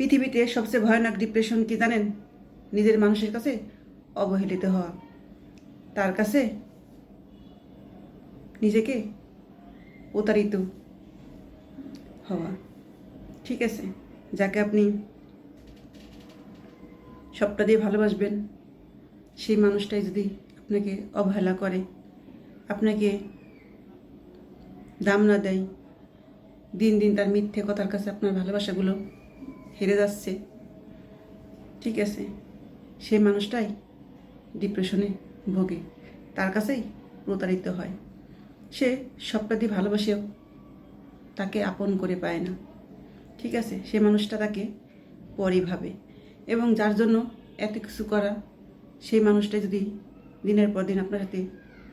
পৃথিবীতে সবচেয়ে ভয়ানক ডিপ্রেশন কি জানেন? নিজের মানুষের কাছে অবহেলিত হওয়া। তার কাছে নিজেকে প্রতারিত হওয়া। ঠিক আছে, যাকে আপনি সবটা দিয়ে ভালোবাসবেন, সেই মানুষটাই যদি আপনাকে অবহেলা করে, আপনাকে দাম না দেয়, দিন দিন তার মিথ্যে কথার কাছে আপনার ভালোবাসাগুলো হেরে যাচ্ছে। ঠিক আছে, সে মানুষটাই ডিপ্রেশনে ভোগে। তার কাছেই প্রতারিত হয়। সে সবটা দিয়ে ভালোবাসেও তাকে আপন করে পায় না। ঠিক আছে, সে মানুষটা তাকে পরই ভাবে এবং যার জন্য এত কিছু করা, সেই মানুষটা যদি দিনের পর দিন আপনার সাথে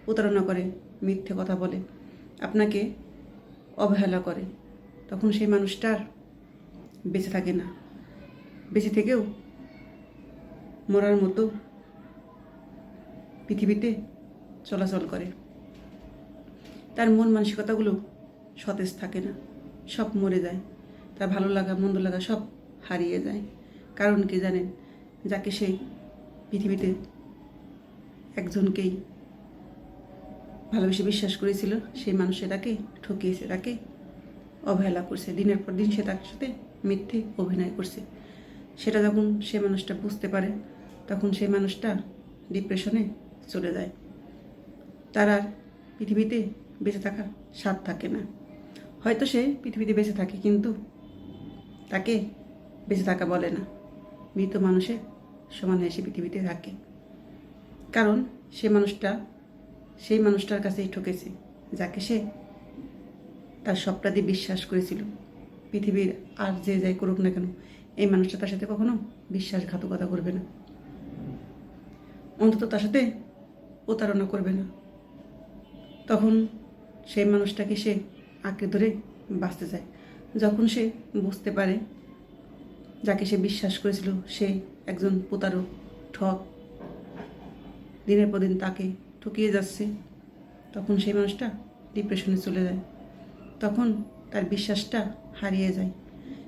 প্রতারণা করে, মিথ্যে কথা বলে, আপনাকে অবহেলা করে, তখন সেই মানুষটার বেঁচে থাকে না। বেঁচে থেকেও মরার মতো পৃথিবীতে চলাচল করে। তার মন মানসিকতাগুলো সতেজ থাকে না, সব মরে যায়। তার ভালো লাগা, মন্দ লাগা সব হারিয়ে যায়। কারণ কি জানেন যাকে সেই পৃথিবীতে একজনকেই ভালোবেসে বিশ্বাস করেছিল, সেই মানুষ তাকে ঠকিয়েছে, তাকে অবহেলা করছে। দিনের পর দিন সে তার সাথে মিথ্যে অভিনয় করছে। সেটা যখন সে মানুষটা বুঝতে পারে, তখন সেই মানুষটা ডিপ্রেশনে চলে যায়। তার আর পৃথিবীতে বেঁচে থাকার স্বাদ থাকে না। হয়তো সে পৃথিবীতে বেঁচে থাকে, কিন্তু তাকে বেঁচে থাকা বলে না। মৃত মানুষের সমান হয়ে সে পৃথিবীতে থাকে। কারণ সে মানুষটা, সেই মানুষটার কাছেই ঠকেছে, যাকে সে তার সবটা দিয়ে বিশ্বাস করেছিল। পৃথিবীর আর যে যাই করুক না কেন, এই মানুষটা তার সাথে কখনো বিশ্বাসঘাতকতা করবে না। অন্তত তার সাথে প্রতারণা করবে না। তখন সেই মানুষটাকে সে আঁকড়ে ধরে বাঁচতে চায়। যখন সে বুঝতে পারে যাকে সে বিশ্বাস করেছিল, সে একজন প্রতারক ঠক দিনের পর দিন তাকে ঠকিয়ে যাচ্ছে, তখন সেই মানুষটা ডিপ্রেশনে চলে যায়। তখন তার বিশ্বাসটা হারিয়ে যায়।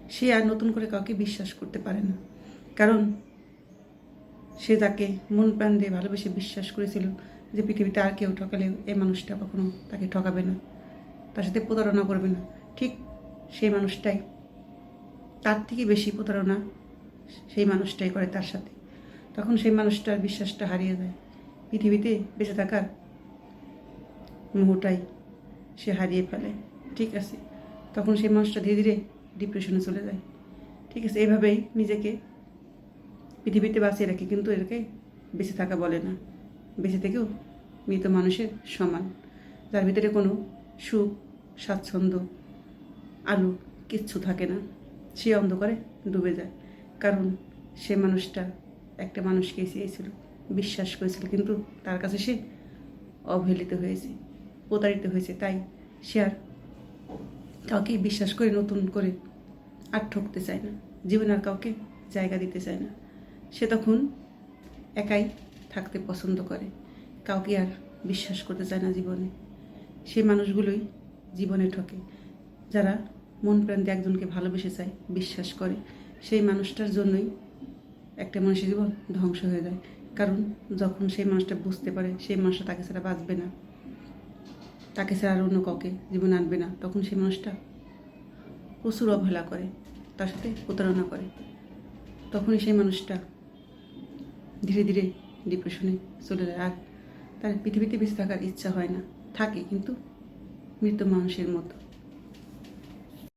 সে আর নতুন করে কাউকে বিশ্বাস করতে পারে না। কারণ সে তাকে মন প্রাণ দিয়ে ভালোবেসে বিশ্বাস করেছিল যে পৃথিবীতে আর কেউ ঠকালেও এই মানুষটা কখনো তাকে ঠকাবে না। তার সাথে প্রতারণা করবে না। ঠিক সেই মানুষটাই, তার থেকে বেশি প্রতারণা সেই মানুষটাই করে তার সাথে। তখন সেই মানুষটার বিশ্বাসটা হারিয়ে যায়। পৃথিবীতে বেঁচে থাকার মোহটাই সে হারিয়ে ফেলে। ঠিক আছে। তখন সেই মানুষটা ধীরে ধীরে ডিপ্রেশনে চলে যায়। ঠিক আছে এভাবেই নিজেকে পৃথিবীতে বাঁচিয়ে রাখে, কিন্তু এটাকে বেঁচে থাকা বলে না। বেঁচে থেকেও মৃত মানুষের সমান। যার ভিতরে কোনো সুখ, স্বাচ্ছন্দ্য, আলো কিচ্ছু থাকে না। সে অন্ধকারে ডুবে যায়। কারণ সে মানুষটা একটা মানুষকে চেয়েছিল, বিশ্বাস করেছিল, কিন্তু তার কাছে সে অবহেলিত হয়েছে, প্রতারিত হয়েছে। তাই সে আর কাউকে বিশ্বাস করে নতুন করে আর ঠকতে চায় না। জীবনে আর কাউকে জায়গা দিতে চায় না। সে তখন একাই থাকতে পছন্দ করে। কাউকে আর বিশ্বাস করতে চায় না জীবনে। সেই মানুষগুলোই জীবনে ঠকে। যারা মন দিয়ে একজনকে ভালোবেসে চায়, বিশ্বাস করে, সেই মানুষটার জন্যই একটা মানুষের জীবন ধ্বংস হয়ে যায়। কারণ যখন সেই মানুষটা বুঝতে পারে, সেই মানুষটা তাকে ছাড়া বাঁচবে না। তাকে ছাড়া আর অন্য কাউকে জীবনে আনবে না। তখন সে মানুষটা প্রচুর অবহেলা করে, তার সাথে প্রতারণা করে। তখনই সেই মানুষটা ধীরে ধীরে ডিপ্রেশনে চলে যায়। আর তার পৃথিবীতে বেঁচে থাকার ইচ্ছা হয় না। থাকে কিন্তু মৃত মানুষের মতো।